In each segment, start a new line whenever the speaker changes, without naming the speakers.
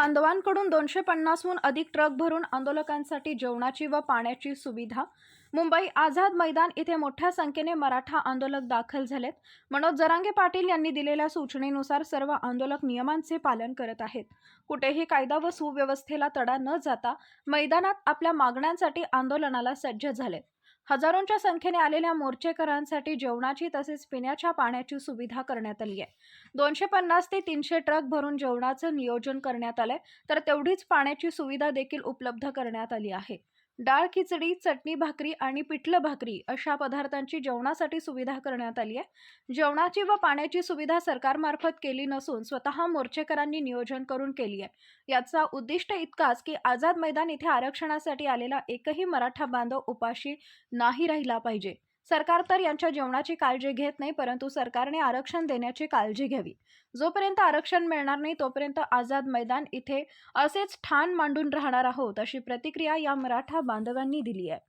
बांधवांकडून दोनशे पन्नासहून अधिक ट्रक भरून आंदोलकांसाठी जेवणाची व पाण्याची सुविधा. मुंबई आझाद मैदान इथे मोठ्या संख्येने मराठा आंदोलक दाखल झालेत. मनोज जरांगे पाटील यांनी दिलेल्या सूचनेनुसार सर्व आंदोलक नियमांचे पालन करत आहेत. कुठेही कायदा व सुव्यवस्थेला तडा न जाता मैदानात आपल्या मागण्यांसाठी आंदोलनाला सज्ज झालेत. हजारोंच्या संख्येने आलेल्या मोर्चेकरांसाठी जेवणाची तसेच पिण्याच्या पाण्याची सुविधा करण्यात आली आहे दोनशे पन्नास ते तीनशे ट्रक भरून जेवणाचं नियोजन करण्यात आलंय. तर तेवढीच पाण्याची सुविधा देखील उपलब्ध करण्यात आली आहे. डाळ खिचडी चटणी भाकरी आणि पिठलं भाकरी अशा पदार्थांची जेवणासाठी सुविधा करण्यात आली आहे. जेवणाची व पाण्याची सुविधा सरकारमार्फत केली नसून स्वतः मोर्चेकरांनी नियोजन करून केली आहे. याचा उद्दिष्ट इतकाच की आझाद मैदान इथे आरक्षणासाठी आलेला एकही मराठा बांधव उपाशी नाही राहिला पाहिजे. सरकार तर यांच्या जेवणाची काळजी घेत नाही परंतु सरकारने आरक्षण देण्याची काळजी घ्यावी. जोपर्यंत आरक्षण मिळणार नाही तोपर्यंत आझाद मैदान इथे असेच ठाण मांडून राहणार आहोत अशी प्रतिक्रिया या मराठा बांधवांनी दिली आहे.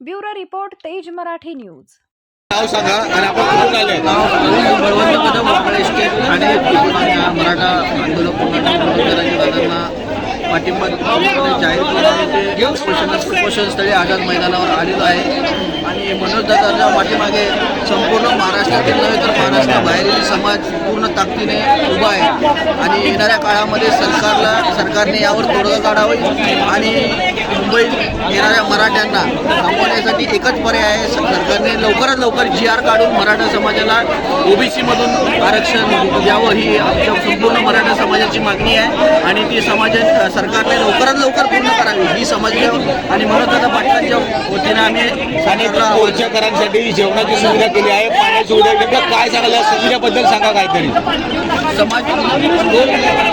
ब्युरो रिपोर्ट तेज मराठी न्यूज.
नाव सांगा आणि आपण कुठून आले.
बळवंत कदम वाकळे स्टेट आणि मराठा आंदोलक दादांना पाठिंबा जाहीर करून ते उपोषण उपोषणस्थळी आझाद मैदानावर आलेलो आहे. आणि मनोज दादाच्या पाठीमागे संपूर्ण महाराष्ट्रातील नव्हे तर महाराष्ट्राबाहेरील समाज पूर्ण ताकदीने उभा आहे. आणि येणाऱ्या काळामध्ये सरकारला सरकारने यावर तोडगा काढावी आणि मुंबईत येणाऱ्या मराठ्यांना थांबवण्यासाठी एकच पर्याय आहे. सरकारने लवकरात लवकर जी आर काढून मराठा समाजाला ओबीसीमधून आरक्षण द्यावं ही आमच्या संपूर्ण मराठा समाजाची मागणी आहे. आणि ती समाजा सरकारने लवकरात लवकर पूर्ण करावी ही समाज आणि म्हणून आता पाटलांच्या वतीने आम्ही सांगितलं
मोर्चेकरांसाठी जेवणाची सुविधा केली आहे पाण्याची सुविधा नेमकं काय सांगाल या सुविधेबद्दल सांगा काहीतरी.
समाज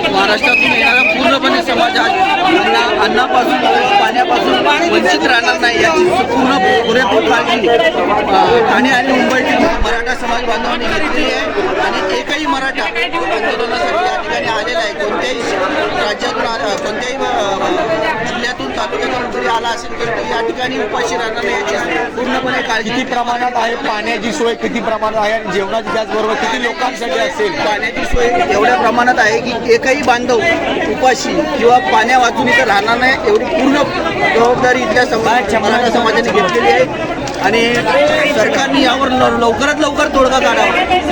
महाराष्ट्रातून येणारा पूर्णपणे समाज आज अन्ना अन्नापासून पाण्यापासून वंचित राहणार नाही याची पूर्ण पुरेपूर काळजी ठाणे आणि मुंबईतील मराठा समाज बांधवांनी घेतली आहे. आणि एकही मराठा आंदोलनासाठी या ठिकाणी आहे. कोणत्याही राज्यातून कोणत्याही जिल्ह्यातून तालुक्यातून जरी आला असेल तर तो या ठिकाणी उपाशी राहणार नाही याची पूर्णपणे काळजी
किती प्रमाणात आहे पाण्याची सोय? किती प्रमाणात आहे? आणि जेवणाची त्याचबरोबर किती लोकांसाठी असेल?
पाण्याची सोय एवढ्या प्रमाणात आहे की एकही बांधव उपाशी किंवा पाण्या वाचून इथं राहणार नाही एवढी पूर्ण जबाबदारी इथल्या समाज मराठा समाजाने घेतलेली आहे. आणि सरकारने यावर ल- लवकरात लवकर तोडगा काढावा.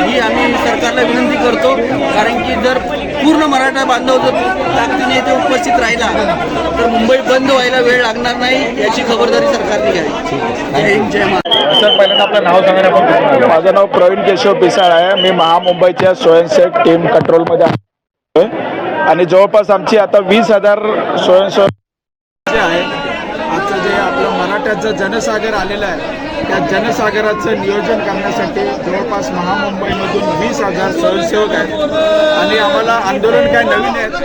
ही आम्ही सरकारला विनंती करतो. कारण की जर पूर्ण मराठा बांधव जर ताकदीने इथे उपस्थित राहिला तर मुंबई बंद व्हायला वेळ लागणार नाही याची खबरदारी सरकारने घ्यावी. जय हिंद जय महाराष्ट्र.
सर पहिल्यांदा आपलं नाव सांगा आपण कुठून आले?
माझं नाव प्रवीण केशव पिसाळ आहे. मी महामुंबईच्या स्वयंसेवक टीम कंट्रोलमध्ये आहे. आणि जवळपास आमची आता वीस हजार स्वयंसेवक आहे आजचं जे आपलं मराठ्याचं जनसागर आलेलं आहे त्या जनसागराचं नियोजन करण्यासाठी जवळपास महामुंबईमधून वीस हजार स्वयंसेवक आहेत. आणि आम्हाला आंदोलन काय नवीन आहेत?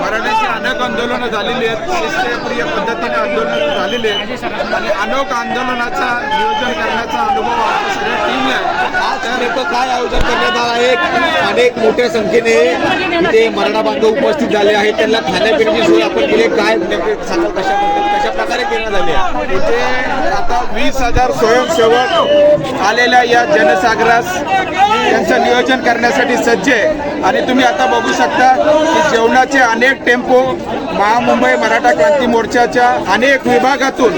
मराठ्याची अनेक आंदोलनं झालेली आहेत. शिस्तप्रिय पद्धतीने आंदोलनं झालेली आहेत. आणि अनेक आंदोलनाचा नियोजन करण्याचा अनुभव आमच्या सगळ्या टीमला आहे.
आज नेमकं काय आयोजन करण्यात आलं आहे? अनेक मोठ्या संख्येने इथे मराठा बांधव उपस्थित झाले आहेत. त्यांना खाण्यापिण्याची सोय आपण केली. काय नेमके सांगाल कशा कशा प्रकारे आली आहे?
इथे वीस हजार स्वयंसेवक आलेल्या या जनसागरास यांचं नियोजन करण्यासाठी सज्ज आहे. आणि तुम्ही आता बघू शकता की जेवणाचे अनेक टेम्पो महामुंबई मराठा क्रांती मोर्चाच्या अनेक विभागातून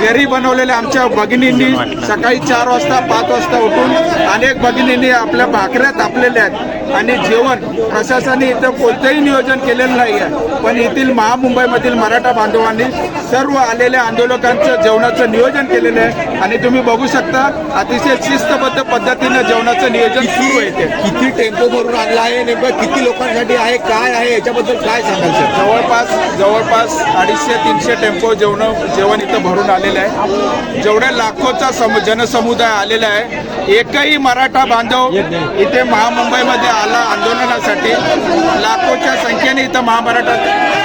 घरी बनवलेल्या आमच्या भगिनींनी सकाळी चार वाजता पाच वाजता उठून अनेक भगिनींनी आपल्या भाकऱ्या तापलेल्या आहेत. आणि जेवण प्रशासनाने इथं कोणतंही नियोजन केलेलं नाही आहे. पण येथील महामुंबईमधील मराठा बांधवांनी सर्व आलेल्या आंदोलकांचं जेवणाचं नियोजन केलेलं आहे. आणि तुम्ही बघू शकता अतिशय शिस्तबद्ध पद्धतीनं जेवणाचं नियोजन सुरू आहे इथे.
किती टेम्पो भरून आणला आहे नेमकं किती लोकांसाठी आहे काय आहे याच्याबद्दल काय सर?
जवळपास जवळपास अडीचशे तीनशे टेम्पो जेवण जेवण इथं भरून आलेलं आहे. जेवढ्या लाखोचा सम जनसमुदाय आलेला आहे एकही मराठा बांधव इथे महामुंबईमध्ये आला आंदोलनासाठी. लाखोच्या संख्येने इथं महामराठा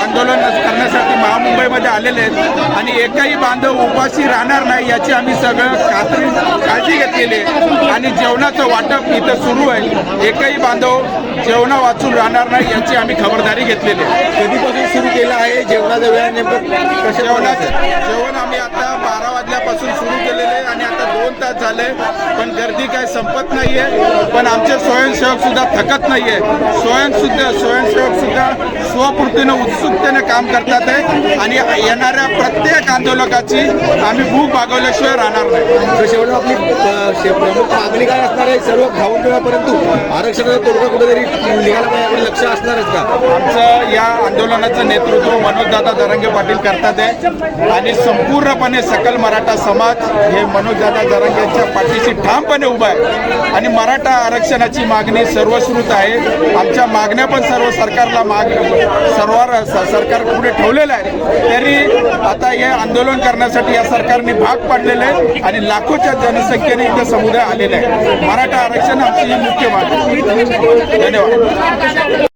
आंदोलन करण्यासाठी महामुंबईमध्ये आलेले आहेत. आणि एकही बांधव उपाशी राहणार नाही याची आम्ही सगळं खात्री काळजी घेतलेली आहे. आणि जेवणाचं वाटप इथं सुरू आहे. एकही बांधव जेवणा वाचून राहणार नाही याची आम्ही खबरदारी घेतलेली आहे.
कधीपासून सुरू केलं आहे? जेवणाचा वेळ नेमकं
जेवणाचं जेवण आम्ही आता बारा वाजल्यापासून सुरू केलेले आहे. तास झाले पण गर्दी काय संपत नाहीये. पण आमचे स्वयंसेवक सुद्धा थकत नाहीये. स्वयं सुद्धा स्वयंसेवक सुद्धा स्वपूर्तीनं उत्सुकतेने काम करतात आहे आणि येणाऱ्या प्रत्येक आंदोलकाची आम्ही भूक भागवल्याशिवाय राहणार नाही.
शेवट आपली प्रमुख मागणी काय असणार आहे? सर्व खाऊन पिवा परंतु आरक्षणाचा तोडगा कुठेतरी निघाला पाहिजे लक्ष असणारच का?
आमचं या आंदोलनाचं नेतृत्व मनोजदादा दरंगे पाटील करतात आहे आणि संपूर्णपणे सकल मराठा समाज हे मनोजदादा दरंगे यांच्या पाठीशी ठामपणे उभा आहे. आणि मराठा आरक्षणाची मागणी सर्वश्रुत आहे. आमच्या मागण्या पण सर्व सरकारला माग सर्व सरकार पुढे ठेवलेलं आहे. तरी आता हे आंदोलन करण्यासाठी या सरकारने भाग पाडलेले आहे आणि लाखोच्या जनसंख्येने इथं समुदाय आलेला आहे. मराठा आरक्षण आमची ही मुख्य मागणी धन्यवाद.